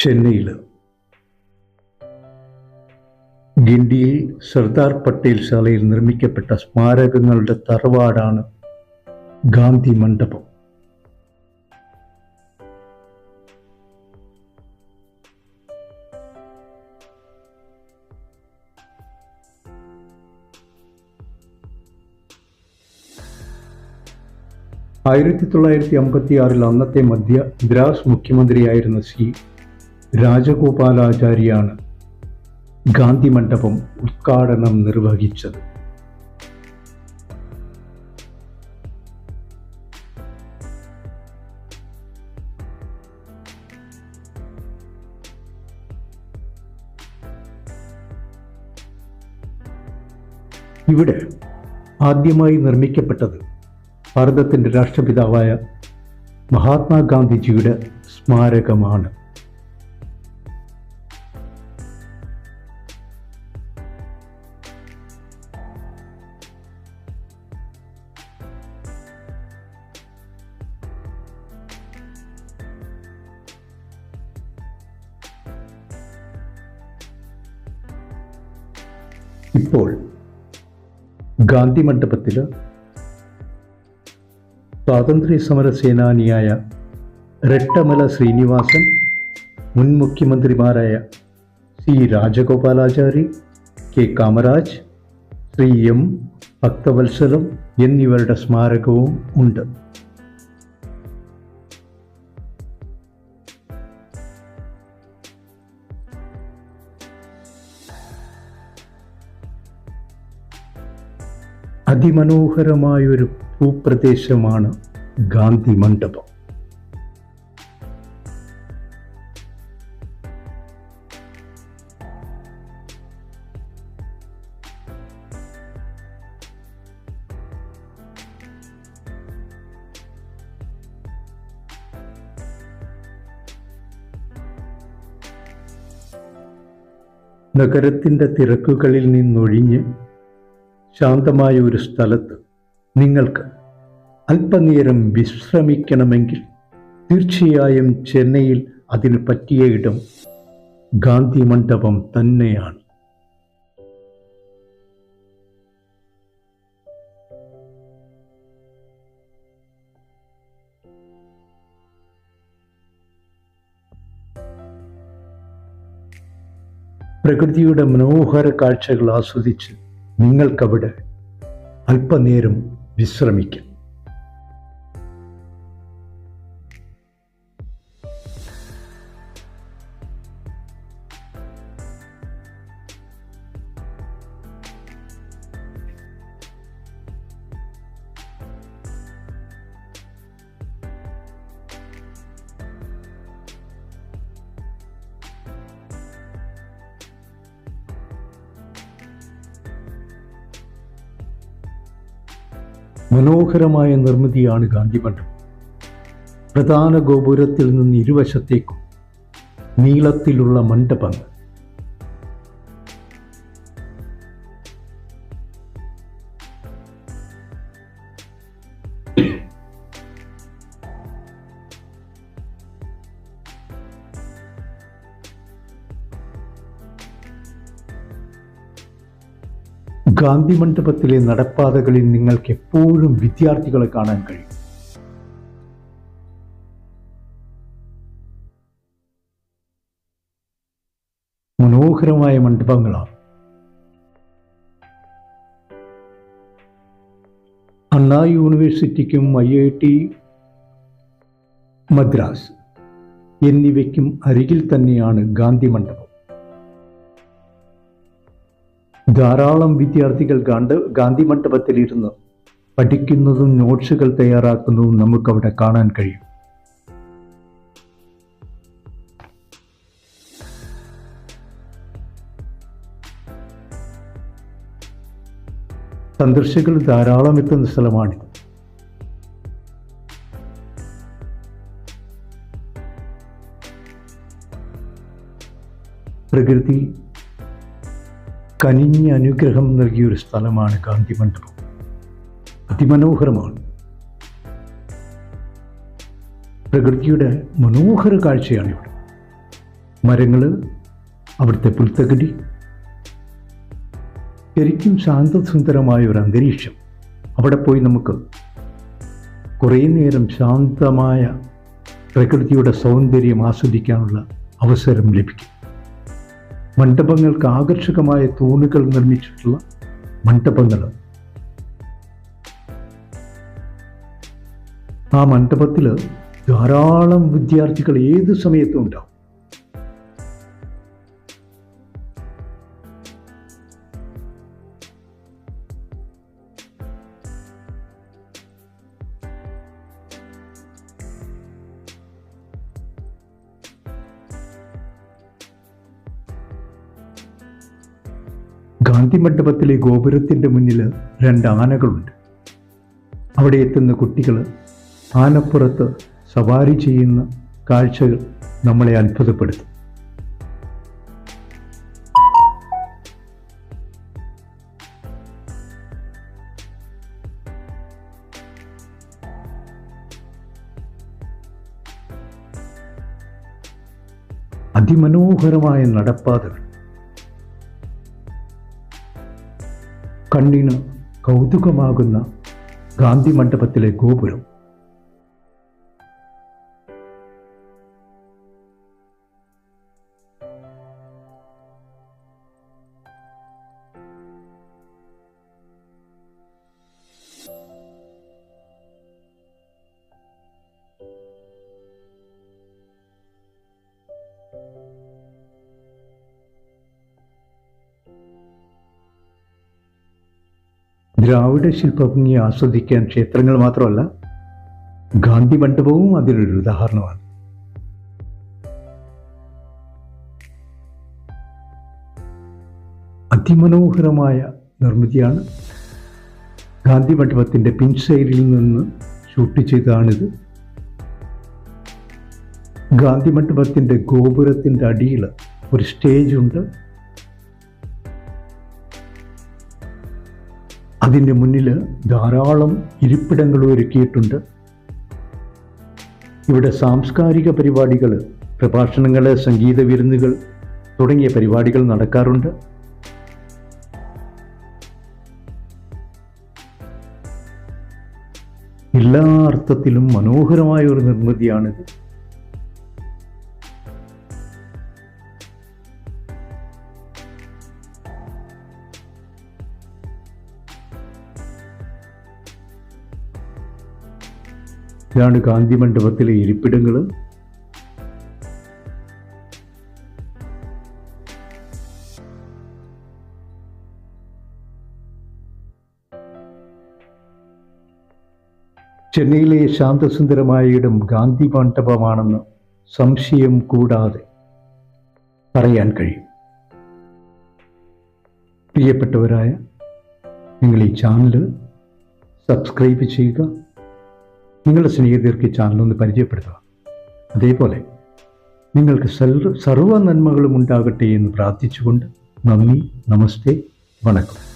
ചെന്നൈയിൽ ഗിണ്ടിയിൽ സർദാർ പട്ടേൽ ശാലയിൽ നിർമ്മിക്കപ്പെട്ട സ്മാരകങ്ങളുടെ തറവാടാണ് ഗാന്ധി മണ്ഡപം. ആയിരത്തി തൊള്ളായിരത്തി അമ്പത്തി ആറിൽ അന്നത്തെ മധ്യ ദ്രാസ് മുഖ്യമന്ത്രിയായിരുന്ന സി രാജഗോപാലാചാര്യാണ് ഗാന്ധി മണ്ഡപം ഉദ്ഘാടനം നിർവഹിച്ചത്. ഇവിടെ ആദ്യമായി നിർമ്മിക്കപ്പെട്ടത് ഭാരതത്തിന്റെ രാഷ്ട്രപിതാവായ മഹാത്മാഗാന്ധിജിയുടെ സ്മാരകമാണ്. ഇപ്പോൾ ഗാന്ധി മണ്ഡപത്തിൽ സ്വാതന്ത്ര്യ സമര സേനാനിയായ രട്ടമല ശ്രീനിവാസൻ മുൻ മുഖ്യമന്ത്രിമാരായ C Rajagopalachari K Kamaraj Shri M Bhaktavatsalam എന്നിവരുടെ സ്മാരകവും ഉണ്ട്. അതിമനോഹരമായൊരു ഭൂപ്രദേശമാണ് ഗാന്ധി മണ്ഡപം. നഗരത്തിന്റെ തിരക്കുകളിൽ നിന്നൊഴിഞ്ഞ് ശാന്തമായ ഒരു സ്ഥലത്ത് നിങ്ങൾക്ക് അല്പനേരം വിശ്രമിക്കണമെങ്കിൽ തീർച്ചയായും ചെന്നൈയിൽ അതിന് പറ്റിയ ഇടം ഗാന്ധി മണ്ഡപം തന്നെയാണ്. പ്രകൃതിയുടെ മനോഹര കാഴ്ചകൾ ആസ്വദിച്ച് നിങ്ങൾക്കവിടെ അല്പനേരം വിശ്രമിക്കാം. മനോഹരമായ നിർമ്മിതിയാണ് ഗാന്ധിമഠം പ്രധാന ഗോപുരത്തിൽ നിന്ന് ഇരുവശത്തേക്കും നീളത്തിലുള്ള മണ്ഡപങ്ങൾ. ഗാന്ധി മണ്ഡപത്തിലെ നടപ്പാതകളിൽ നിങ്ങൾക്ക് എപ്പോഴും വിദ്യാർത്ഥികളെ കാണാൻ കഴിയും. മനോഹരമായ മണ്ഡപങ്ങളാണ്. അണ്ണാ യൂണിവേഴ്സിറ്റിക്കും ഐ ഐ ടി മദ്രാസ് എന്നിവയ്ക്കും അരികിൽ തന്നെയാണ് ഗാന്ധി മണ്ഡപം ധാരാളം വിദ്യാർത്ഥികൾ ഗാന്ധ ഗാന്ധി മണ്ഡപത്തിലിരുന്ന് പഠിക്കുന്നതും നോട്ട്സുകൾ തയ്യാറാക്കുന്നതും നമുക്കവിടെ കാണാൻ കഴിയും. സന്ദർശകർ ധാരാളം എത്തുന്ന സ്ഥലമാണിത് പ്രകൃതി കനിഞ്ഞ അനുഗ്രഹം നൽകിയൊരു സ്ഥലമാണ് ഗാന്ധി മണ്ഡപം. അതിമനോഹരമാണ്. പ്രകൃതിയുടെ മനോഹര കാഴ്ചയാണ് ഇവിടെ മരങ്ങൾ അവിടുത്തെ പുൽത്തകടി ശരിക്കും ശാന്തസുന്ദരമായ ഒരു അന്തരീക്ഷം. അവിടെ പോയി നമുക്ക് കുറേ നേരം ശാന്തമായ പ്രകൃതിയുടെ സൗന്ദര്യം ആസ്വദിക്കാനുള്ള അവസരം ലഭിക്കും. മണ്ഡപങ്ങൾക്ക് ആകർഷകമായ തൂണുകൾ നിർമ്മിച്ചിട്ടുള്ള മണ്ഡപങ്ങൾ. ആ മണ്ഡപത്തിൽ ധാരാളം വിദ്യാർത്ഥികൾ ഏത് സമയത്തും ഉണ്ടാവും. ഗാന്ധി മണ്ഡപത്തിലെ ഗോപുരത്തിന്റെ മുന്നിൽ രണ്ട് ആനകളുണ്ട്. അവിടെ എത്തുന്ന കുട്ടികൾ ആനപ്പുറത്ത് സവാരി ചെയ്യുന്ന കാഴ്ചകൾ നമ്മളെ അത്ഭുതപ്പെടുത്തും. അതിമനോഹരമായ നടപ്പാതകൾ കണ്ണിന് കൗതുകമാകുന്ന ഗാന്ധി മണ്ഡപത്തിലെ ഗോപുരം. ദ്രാവിഡ ശില്പഭംഗി ആസ്വദിക്കാൻ ക്ഷേത്രങ്ങൾ മാത്രമല്ല ഗാന്ധി മണ്ഡപവും അതിനൊരു ഉദാഹരണമാണ്. അതിമനോഹരമായ നിർമ്മിതിയാണ് ഗാന്ധി മണ്ഡപത്തിന്റെ പിൻസൈഡിൽ നിന്ന് ഷൂട്ട് ചെയ്തതാണിത്. ഗാന്ധി മണ്ഡപത്തിന്റെ ഗോപുരത്തിന്റെ അടിയിൽ ഒരു സ്റ്റേജ് അതിന്റെ മുന്നിൽ ധാരാളം ഇരിപ്പിടങ്ങൾ ഒരുക്കിയിട്ടുണ്ട്. ഇവിടെ സാംസ്കാരിക പരിപാടികൾ പ്രഭാഷണങ്ങൾ സംഗീത വിരുന്നുകൾ തുടങ്ങിയ പരിപാടികൾ നടക്കാറുണ്ട്. എല്ലാ അർത്ഥത്തിലും മനോഹരമായ ഒരു നിർമ്മിതിയാണിത്. ഇതാണ് ഗാന്ധി മണ്ഡപത്തിലെ ഇരിപ്പിടങ്ങൾ ചെന്നൈയിലെ ശാന്തസുന്ദരമായ ഇടം ഗാന്ധി മണ്ഡപമാണെന്ന് സംശയം കൂടാതെ പറയാൻ കഴിയും. പ്രിയപ്പെട്ടവരായ നിങ്ങൾ ഈ ചാനൽ സബ്സ്ക്രൈബ് ചെയ്യുക നിങ്ങളുടെ സ്നേഹിതർക്ക് ഈ ചാനലൊന്ന് പരിചയപ്പെടുത്തുക. അതേപോലെ നിങ്ങൾക്ക് സർവ നന്മകളും ഉണ്ടാകട്ടെ എന്ന് പ്രാർത്ഥിച്ചുകൊണ്ട് നന്ദി നമസ്തേ വണക്കം.